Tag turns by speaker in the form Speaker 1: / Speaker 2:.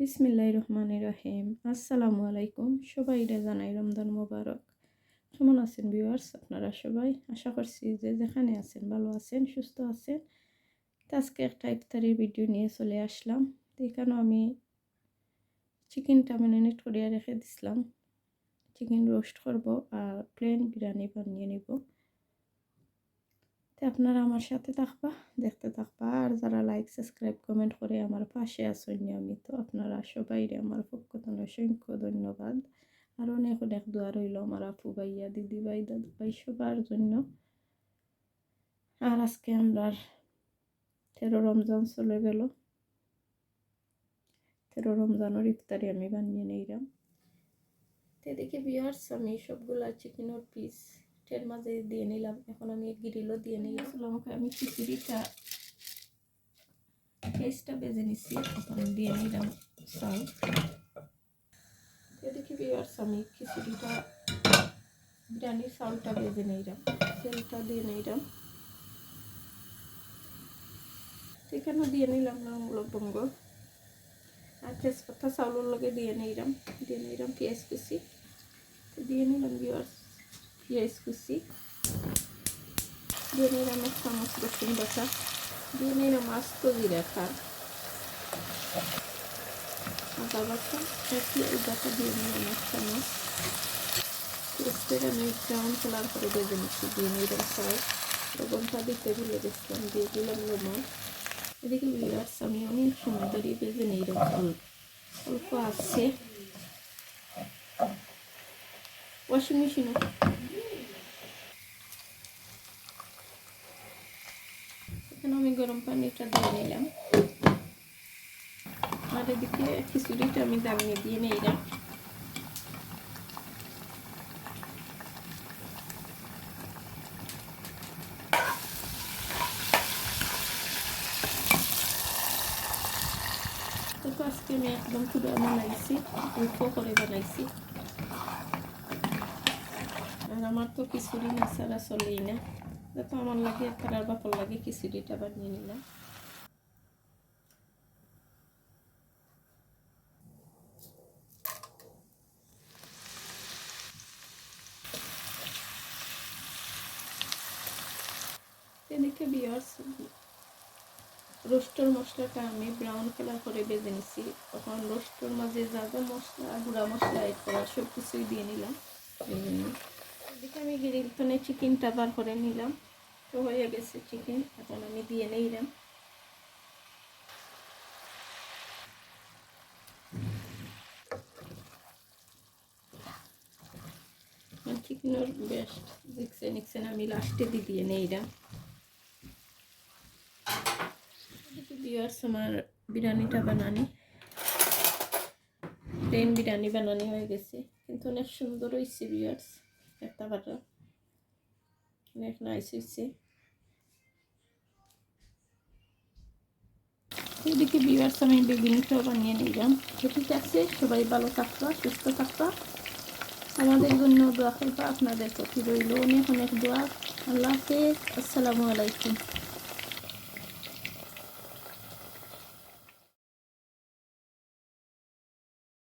Speaker 1: বিসমিল্লাহ রহমান রহিম আসসালামু আলাইকুম। সবাই জানাই রমজান মোবারক। কেমন আছেন ভিউয়ার্স আপনারা সবাই? আশা করছি যে যেখানে আছেন ভালো আছেন, সুস্থ আছেন। আজকে একটা ইফতারির ভিডিও নিয়ে চলে আসলাম। এখানেও আমি চিকেনটা ম্যারিনেট করিয়া রেখে দিছিলাম। চিকেন রোস্ট করব আর প্লেন বিরিয়ানি বানিয়ে নিব। তো আপনারা আমার সাথে থাকবা, দেখতে থাকবা। আর যারা লাইক সাবস্ক্রাইব কমেন্ট করে আমার পাশে আসেন নিয়মিত, আপনারা সবাই আমার পক্ষ থেকে অসংখ্য ধন্যবাদ। আর অনেক অনেক দোয়া রইল আমার আপু ভাইয়া, দিদি ভাই, দাদু ভাই, সবার জন্য। আর আজকে আমরা তেরো রমজান চলে গেল। তেরো রমজানের ইফতারি আমি বানিয়ে নিলাম। এদিকে বিয়ার্স আমি সবগুলা চিকেনের পিস টের মাঝে দিয়ে নিলাম। এখন আমি গ্রিলও দিয়ে নিলাম। আমি খিচুড়িটা পেস্টটা বেজে নিচ্ছি এখন দিয়ে নিলাম চাল। এদিকে বিয়ার্স আমি খিচুড়িটা বিরিয়ানির চাউলটা বেজে নিলাম তেলটা দিয়ে নিলাম। এখানে দিয়ে নিলাম লবঙ্গ আর তেজপাতা চাউলের লগে দিয়ে নিলাম দিয়ে নিলাম পেঁয়াজ কুচি। দিয়ে নিলাম বিয়ার্স পেঁয়াজ কুচি দিয়ে নিলাম এক চামচ রসুন বাটা দিয়ে নিলাম আস্ত জিরা খার আদা বাটা পেঁয়াজ বাটা দিয়ে নিলাম এক চামচ পেঁয়াজটা আমি ব্রাউন কালার করে বেজে নিচ্ছি দিয়ে নিলাম চাল লবণটা দিতে ভুলে গেছিলাম দিয়ে দিলাম লবণ এদিকে বিরাটস আমি অনেক সময় ধরে বেজে নিলাম অল্প অল্প আছে ওয়াশিং মেশিনও এখানে আমি গরম পানিটা দিয়ে নিলাম। আর এদিকে খিচুড়িটা আমি দামিয়ে দিয়ে নিলাম। আজকে আমি একদম পুরো বানাইছি, অল্প করে বানাইছি। আর আমার তো খিচুড়ি না চলেই না। তো আমার লাগে তার বাপর লাগে, খিচুড়িটা বানিয়ে নিলাম। এদিকে বিয়ার্স রোস্টর মশলাটা আমি ব্রাউন কালার করে বেজে নিছি। তখন রোস্টর মাঝে যা যা মশলা, গুঁড়া মশলা এড করা সব কিছুই দিয়ে নিলাম। এদিকে আমি গ্রিল ফোনে চিকেনটা বার করে নিলাম। তো হয়ে গেছে চিকেন এখন আমি দিয়ে নিলাম। চিকেনের বেস্ট দেখছেন দেখছেন, আমি লাস্টে দিয়ে নিলাম। বিয়ার্স আমার বিরিয়ানিটা বানানি। প্লেন বিরিয়ানি বানানি হয়ে গেছে। কিন্তু অনেক সুন্দর হয়েছে বিয়ার্স একটা বাটা। অনেক নাইস হয়েছে এদিকে বিয়ার্স, আমি বেগুনিটাও বানিয়ে নিলাম ঠিক আছে, সবাই ভালো থাকবা, সুস্থ থাকবা। আমাদের জন্য দোয়া করবা, আপনাদের প্রতি রইল অনেক অনেক দোয়া। আল্লাহ হাফেজ, আসসালামু আলাইকুম।